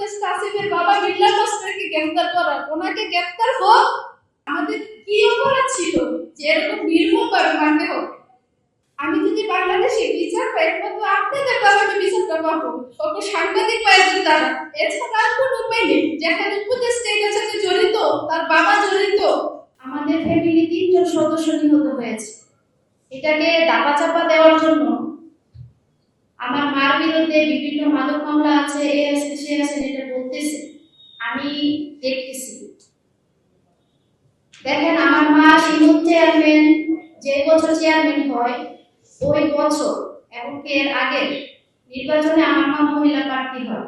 উপদেষ্টা আসিফের বাবা বিল্লাল মাস্টারকে গ্রেফতার করা। ওনাকে গ্রেফতার হোক আমাদের কি অপরাধ ছিল? যে এরকম নির্মম ভাবে মারতে হবে। আমি যদি বাংলাদেশে বিচার পাই তো আপনাদের কারণে বিচারটা পাবো। কত সাংবাদিক পাইবেন তারা। এছাড়া আর কোনো উপায় নেই। যেখানে উপদেষ্টা সাথে জড়িত, তার বাবা জড়িত। আমাদের ফ্যামিলি তিনজন সদস্য নিহত হয়েছে। এটাকে দাপা চাপা দেওয়ার জন্য আমার মার বিরুদ্ধে বিভিন্ন মাদক মামলা আছে, এ আছে, সে আছে এটা বলতেছে। আমি দেখতেছি। দেখেন, আমার মা সিমুদ চেয়ারম্যান যে বছর চেয়ারম্যান হয়, ওই বছর, এবং এর আগের নির্বাচনে আমার মা মহিলা প্রার্থী হয়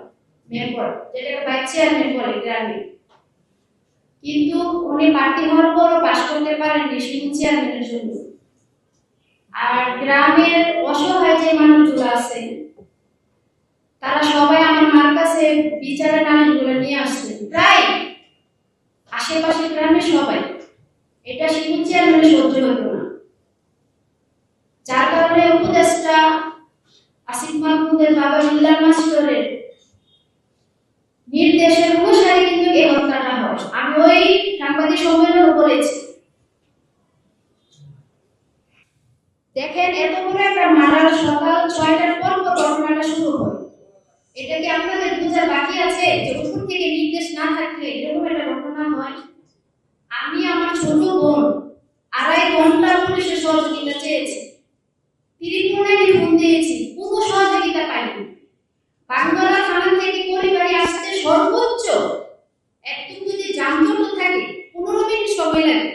মেম্বার যেটাকে ভাইস চেয়ারম্যান বলে গ্রামে। কিন্তু উনি প্রার্থী হওয়ার পরও পাশ করতে পারেননি সিমুদ চেয়ারম্যানের জন্য। আর গ্রামের অসহায় যে মানুষগুলো আছে, তারা সবাই আমার মার কাছে বিচারের নালিশগুলো নিয়ে আসছে। প্রায় আশেপাশে গ্রামের সবাই। এটা শিবু চেয়ারম্যানের সহ্য হতো না। যার কারণে উপদেশটা আসিফ মাহমুদের বাবা বিল্লাল মাস্টরের নির্দেশের অনুসারে কিন্তু এই হত্যাটা হয়। আমি ওই সাংবাদিক সম্মেলনে বলেছি। দেখেন, এত বড় একটা মারা সকাল ছয়টার পর পর ঘটনাটা শুরু হয়। এটা কি আপনাদের বোঝার বাকি আছে যে উপর থেকে নির্দেশ না থাকলে এরকম একটা ঘটনা হয়? আমি আমার ছোট বোন আড়াই ঘণ্টা পুলিশের সহযোগিতা চেয়েছি ত্রিপুরায় ফোন দিয়েছি কোনো সহযোগিতা পাইনি বাংলা থানা থেকে পরিবারে আসতে সর্বোচ্চ একটু যদি যানজট থাকে পনেরো মিনিট সময় লাগে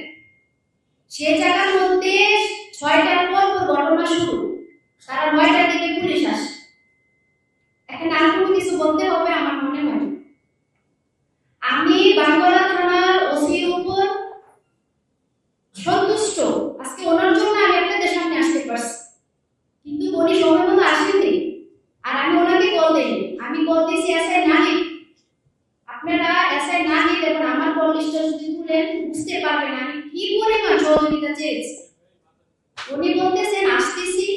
সে জায়গার মধ্যে ছয়টার পর পর ঘটনা শুরু তারা নয়টার দিকে পুলিশ আসে এখন আর কোনো কিছু বলতে হবে আমার মনে হয় না। আমি বাঙ্গলা থানার ওসির উপর সন্তুষ্ট আজকে ওনার জন্য আমি আপনাদের সামনে আসতে পারছি কিন্তু উনি সময় মতো আসেননি আর আমি ওনাকে কল দিইনি কল দিয়েছি এসআই নাহিদ আপনারা এসআই নাহিদ এবং আমার কল লিস্টটা যদি তুলেন বুঝতে পারবেন আমি কি পরিমাণ সহযোগিতা চেয়েছি? উনি বলতেছেন, আসতেছি।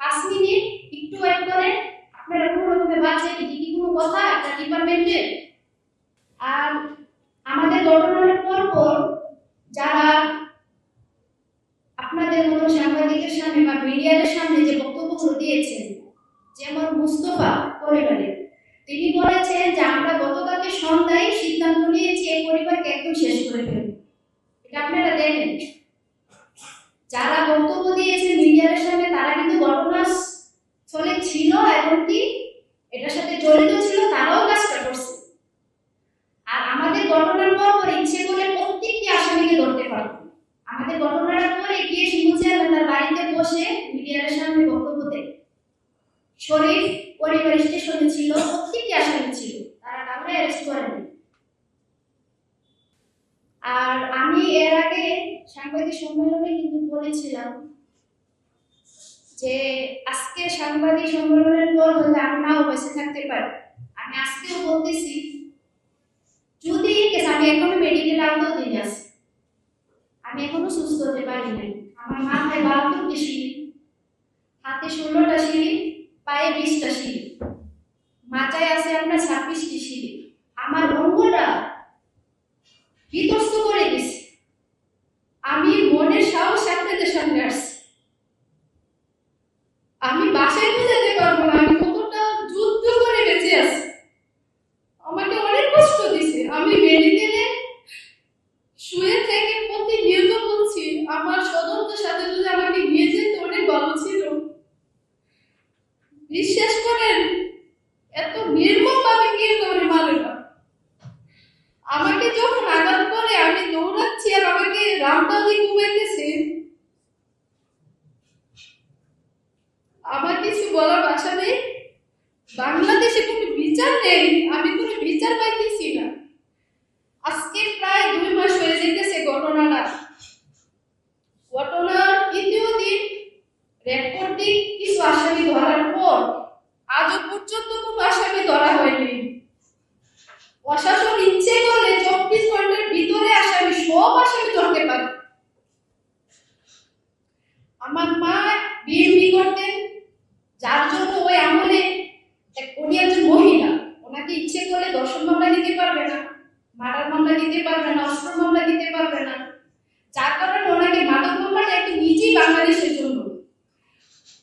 পাঁচ মিনিট, একটু ওয়েট করেন। আপনারা কোনো রকমে বাঁচেন এটি কি কোনো কথা একটা ডিপার্টমেন্টে আর আমাদের ঘটনার পর পর যারা আপনাদের মতো সাংবাদিকের সামনে বা মিডিয়ার সামনে যে বক্তব্যগুলো দিয়েছেন, যেমন মুস্তফা পরিবারের তিনি বলেছেন যে আমরা গতকালকে সন্ধ্যায় সিদ্ধান্ত নিয়েছি এই পরিবারকে একদম শেষ করে ফেলব এটা আপনারা দেখেন। যারা বক্তব্য দিয়েছেন মিডিয়ার সামনে, তারা কিন্তু ঘটনা ছিল এবং কি এটার সাথে জড়িত ছিল, তারাও কাজটা করছে আর আমাদের ঘটনার পর পর ইচ্ছে করলে প্রত্যেকটি আসামিকে ধরতে পারব আমাদের ঘটনার পরে গিয়ে শিবু চেয়ারম্যান তার বাড়িতে বসে মিডিয়ার সামনে বক্তব্য দেয় শরীফ পরিবার স্টেশনে ছিল প্রত্যেকটি আসামি ছিল তারা কাউকে অ্যারেস্ট করেনি আর আমি এর আগে সাংবাদিক সম্মেলনে কিন্তু বলেছিলাম যে আজকে সাংবাদিক সম্মেলনের পর হয়তো আমি নাও বেঁচে থাকতে পারি। আমি আজকেও বলতেছি, যদি আমি এখনও মেডিকেল আউটও দিনে আছি। আমি এখনও সুস্থ হতে পারি নাই। আমার মাথায় বাহাত্তরটি সিঁড়ি, হাতে ষোলোটা সিঁড়ি, পায়ে বিশটা সিঁড়ি। মাথায় আছে আপনার ছাব্বিশটি সিঁড়ি। আমার অঙ্গটা বিধ্বস্ত করে দিছে আমি মনের সাহস আপনাদের সামনে আসছি আমি বাসায় বোঝাতে পারব না আমি কতটা যুদ্ধ করে বেঁচে আছি আমাকে অনেক কষ্ট দিছে আমি মেডিকেলে শুয়ে থেকে প্রতিনিয়ত বলছি আমার স্বজনদের সাথে যদি আমাকে নিয়ে যেত অনেক ভালো ছিল বিশ্বাস করেন এত নির্মম ভাবে গিয়ে করে মারে না আমাকে যখন আঘাত করে আমি দৌড়াচ্ছি আর আমাকে রামদাদি ঘুমাইতেছে আমার কিছু বলার ভাষা নেই? বাংলাদেশে কোনো বিচার নেই? আমি কোনো বিচার পাইতেছি না। আজকে প্রায় দুই মাস হয়ে যেতেছে ঘটনাটা ঘটনার তৃতীয় দিন রেকর্ড দিন কিছু আসামি ধরার পর আজও পর্যন্ত কোনো আসামি ধরা হয়নি প্রশাসন ইচ্ছে করলে চব্বিশ ঘণ্টার ভিতরে আসামি সব আসামি ধরতে পারে আমার মা বিএমপি করতেন যার জন্য ওই আমলে এক- উনি একজন মহিলা ওনাকে কি ইচ্ছে করলে দর্শন মামলা দিতে পারবে না মার্ডার মামলা দিতে পারবে না, অস্ত্র মামলা দিতে পারবে না। যার কারণে ওনাকে মাদক মামলাটা একটু নিজেই বাংলাদেশের জন্য।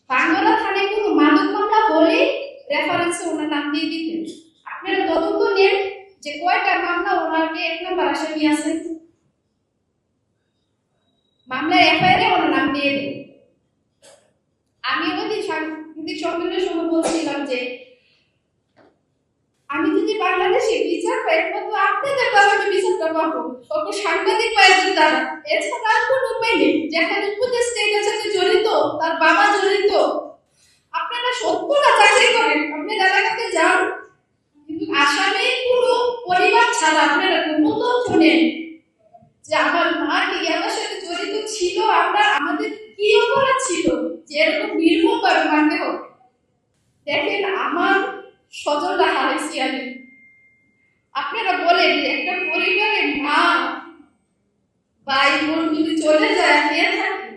বাংলা থানায় কোনো মাদক মামলা হলে রেফারেন্সে ওনার নাম দিয়ে দিতেন। আপনারা তদন্ত নেন যে কয়টা মামলা ওনাকে এক নম্বর আসামি আছে মামলার এফআইআর এ ওনার নাম দিয়ে দেন। আমি ওদের সাংবাদিক সম্মেলনের সময় বলছিলাম যে আমি যদি বাংলাদেশে বিচার পাই তো আপনাদের আমি বিচারটা পাবো তখন সাংবাদিক পাইদের তারা এছাড়া আর কোনো উপায় নেই। যেখানে উপদেষ্টা এটার সাথে জড়িত, তার বাবা জড়িত। আপনারা সত্যটা যাচাই করেন। আপনি এলাকাতে যান। কিন্তু আসামে কোনো পরিবার ছাড়া আপনারা কোনো তথ্য নেন যে আমার মা কি আমার সাথে জড়িত ছিল, আমরা আমাদের কি অপরাধ ছিল, যে এরকম নির্মম ভাবে মারতে হবে। দেখেন, আমার স্বজনরা হারাইছি আমি। আপনারা বলেন একটা পরিবারে মা ভাই বোন যদি চলে যায়, কে থাকে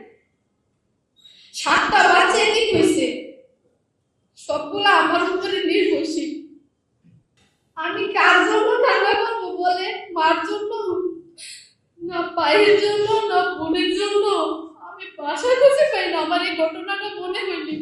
সাতটা বাচ্চা কি হয়েছে? সবগুলা আমার উপরে নির্ভরশীল। আমি কার জন্য ঠান্ডা করব বলে মার জন্য? না পায়ের জন্য, না বোনের জন্য? আমি বাসায় খুঁজে পাই না, আমার এই ঘটনাটা মনে হয়নি।